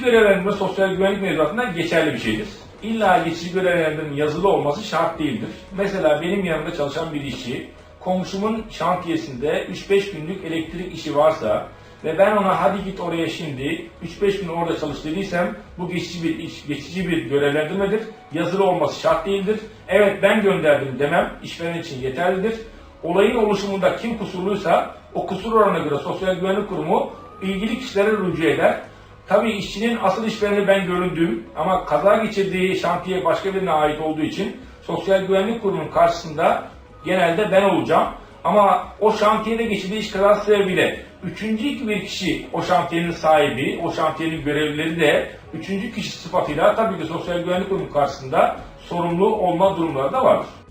görevlendirme sosyal güvenlik mevzuatından geçerli bir şeydir. İlla geçici görevlendirmenin yazılı olması şart değildir. Mesela benim yanımda çalışan bir işçi, komşumun şantiyesinde 3-5 günlük elektrik işi varsa ve ben ona hadi git oraya şimdi 3-5 gün orada çalış dediysem bu geçici bir iş, geçici bir görevlendirmedir. Yazılı olması şart değildir. Evet ben gönderdim demem işveren için yeterlidir. Olayın oluşumunda kim kusurluysa o kusur oranına göre Sosyal Güvenlik Kurumu ilgili kişilere rücu eder. Tabii işçinin asıl işvereni ben göründüm ama kaza geçirdiği şantiye başka birine ait olduğu için Sosyal Güvenlik Kurumu'nun karşısında genelde ben olacağım. Ama o şantiyede geçirdiği iş kazası sebebiyle üçüncü bir kişi o şantiyenin sahibi, o şantiyenin görevlileri de üçüncü kişi sıfatıyla tabii ki Sosyal Güvenlik Kurumu karşısında sorumlu olma durumları da vardır.